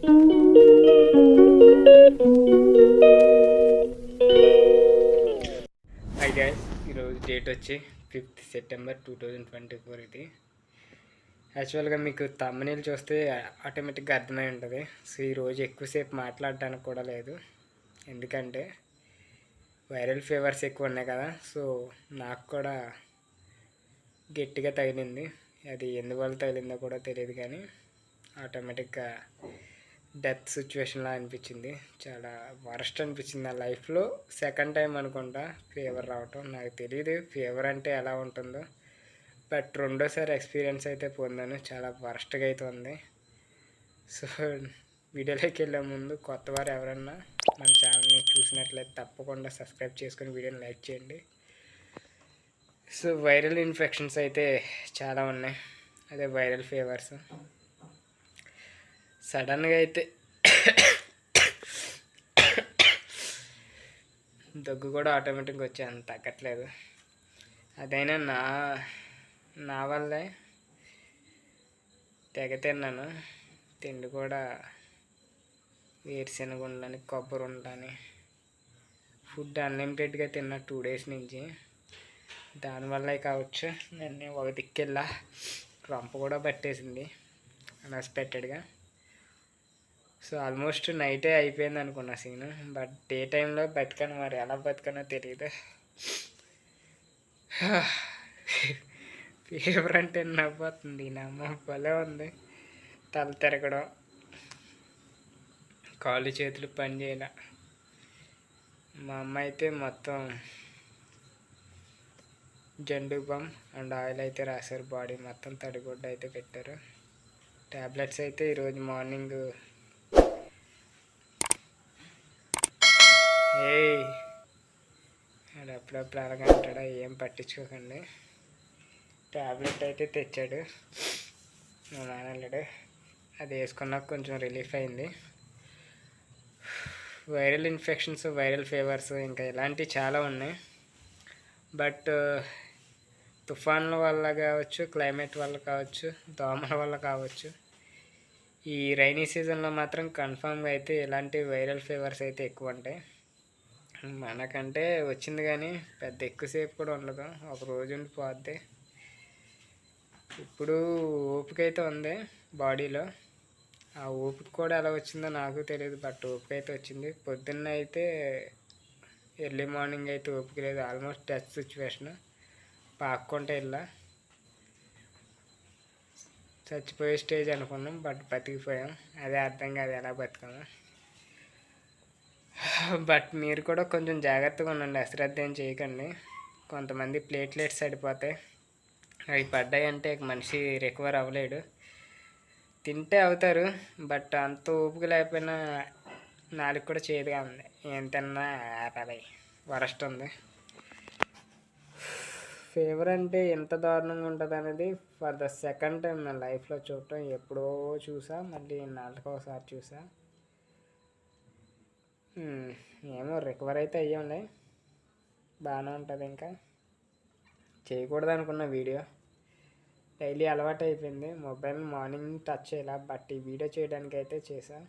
High guys ఈరోజు date వచ్చి fifth September two thousand twenty four ఇది యాక్చువల్గా మీకు తమ్మనీళ్ళు చూస్తే ఆటోమేటిక్గా అర్థమై ఉంటుంది. సో ఈరోజు ఎక్కువసేపు మాట్లాడడానికి కూడా లేదు. ఎందుకంటే వైరల్ ఫీవర్స్ ఎక్కువ ఉన్నాయి కదా. సో నాకు కూడా గట్టిగా తగిలింది. అది ఎందువల్ల తగిలిందో కూడా తెలియదు కానీ ఆటోమేటిక్గా డెత్ సిచ్యువేషన్లా అనిపించింది. చాలా వరస్ట్ అనిపించింది నా లైఫ్లో సెకండ్ టైం అనుకుంటా ఫీవర్ రావటం. నాకు తెలియదు ఫీవర్ అంటే ఎలా ఉంటుందో. బట్ రెండోసారి ఎక్స్పీరియన్స్ అయితే పొందాను. చాలా వరస్ట్గా అయితే ఉంది. సో వీడియోలోకి వెళ్ళే ముందు కొత్త వారు ఎవరన్నా మన ఛానల్ని చూసినట్లయితే తప్పకుండా సబ్స్క్రైబ్ చేసుకొని వీడియోని లైక్ చేయండి. సో వైరల్ ఇన్ఫెక్షన్స్ అయితే చాలా ఉన్నాయి. అదే వైరల్ ఫీవర్స్ సడన్గా అయితే దగ్గు కూడా ఆటోమేటిక్గా వచ్చాను తగ్గట్లేదు. అదైనా నా నా వల్లే తెగ తిన్నాను. తిండి కూడా వేరుశెనగ ఉండని కొబ్బరి ఉండని ఫుడ్ అన్లిమిటెడ్గా తిన్నా టూ డేస్ నుంచి. దానివల్ల కావచ్చు నేను ఒక దిక్కెళ్ళా రంప కూడా పట్టేసింది. అన్ఎక్స్పెక్టెడ్గా. సో ఆల్మోస్ట్ నైటే అయిపోయింది అనుకున్నా సీన్. బట్ డే టైంలో బతికాను మరి ఎలా బతికానో తెలియదు ఫీవర్ అంటే నవ్వుతుంది నమ్మ భలే ఉంది. తల తిరగడం కాళ్ళు చేతులు పని చేయాల మా అమ్మ అయితే మొత్తం జండు బమ్ అండ్ ఆయిల్ అయితే రాశారు బాడీ మొత్తం తడిగుడ్డ అయితే పెట్టారు. ట్యాబ్లెట్స్ అయితే ఈరోజు మార్నింగ్ ఏయ్ అది అప్పుడప్పుడు అలాగే అంటాడా ఏం పట్టించుకోకండి. ట్యాబ్లెట్ అయితే తెచ్చాడు. మా నాన్నలేడు అది వేసుకున్నాక కొంచెం రిలీఫ్ అయింది. వైరల్ ఇన్ఫెక్షన్స్ వైరల్ ఫీవర్స్ ఇంకా ఇలాంటివి చాలా ఉన్నాయి. బట్ తుఫాన్ల వల్ల కావచ్చు క్లైమేట్ వల్ల కావచ్చు దోమల వల్ల కావచ్చు ఈ రైనీ సీజన్లో మాత్రం కన్ఫామ్గా అయితే ఇలాంటి వైరల్ ఫీవర్స్ అయితే ఎక్కువ ఉంటాయి. మనకంటే వచ్చింది కానీ పెద్ద ఎక్కువసేపు కూడా ఉండదు. ఒక రోజు ఉండి పోద్ది ఇప్పుడు ఓపిక అయితే ఉంది బాడీలో. ఆ ఓపిక కూడా ఎలా వచ్చిందో నాకు తెలియదు బట్ ఓపిక అయితే వచ్చింది. పొద్దున్న అయితే ఎర్లీ మార్నింగ్ అయితే ఓపిక లేదు. ఆల్మోస్ట్ డెత్ సిచ్యువేషన్ పాక్కుంటే ఇలా చచ్చిపోయే స్టేజ్ అనుకున్నాం బట్ బతికిపోయాం. అదే అర్థం కాదు ఎలా బతికాము బట్ మీరు కూడా కొంచెం జాగ్రత్తగా ఉండండి అశ్రద్ధ ఏం చేయకండి. కొంతమంది ప్లేట్లెట్స్ సరిపోతాయి. అవి పడ్డాయంటే మనిషి రికవర్ అవ్వలేడు. తింటే అవుతారు బట్ అంత ఓపిక లేకపోయినా నాలుగు కూడా చేదుగా ఉంది. ఏం తిన్నా ఆపాలి వరస్ట్ ఉంది. ఫీవర్ అంటే ఎంత దారుణంగా ఉంటుంది అనేది ఫర్ ద సెకండ్ టైం నా లైఫ్లో చూడటం ఎప్పుడో చూసా మళ్ళీ నాలుగోసారి చూసా. ఏమో రికవర్ అయితే అయ్యాంలే. బాగానే ఉంటుంది ఇంకా. చేయకూడదు అనుకున్న వీడియో. డైలీ అలవాటు అయిపోయింది. మొబైల్ మార్నింగ్ టచ్ చేయాల? బట్ ఈ వీడియో చేయడానికి అయితే చేసా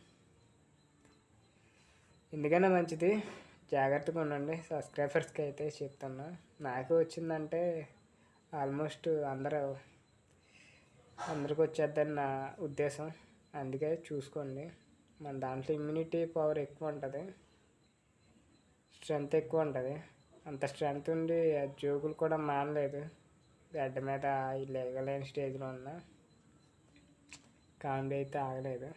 ఎందుకైనా మంచిది. జాగ్రత్తగా ఉండండి. సబ్స్క్రైబర్స్కి అయితే చెప్తున్నా. నాకు వచ్చిందంటే ఆల్మోస్ట్ అందరూ అందరికి వచ్చేద్దని నా ఉద్దేశం. అందుకే చూసుకోండి. మన దాంట్లో ఇమ్యూనిటీ పవర్ ఎక్కువ ఉంటుంది స్ట్రెంత్ ఎక్కువ ఉంటుంది అంత స్ట్రెంత్ ఉండి ఆ జోకులు కూడా మానలేదు. గడ్డ మీద లేగలేని స్టేజ్లో ఉన్న కామెడీ అయితే ఆగలేదు.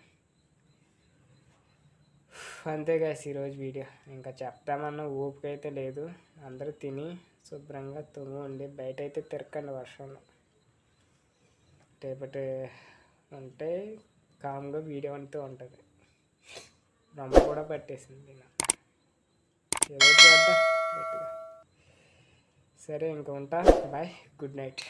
అంతే guys ఈరోజు వీడియో ఇంకా చెప్తామన్న ఓపిక అయితే లేదు. అందరూ తిని శుభ్రంగా తుమ్ము ఉండి బయట అయితే తిరగండి వర్షంలో. రేపటి ఉంటే కామ్గా వీడియో అంటూ ఉంటుంది. రమ్మ కూడా పట్టేసింది ఏదో చేద్దాం సరే ఇంకా ఉంటా. Bye good night.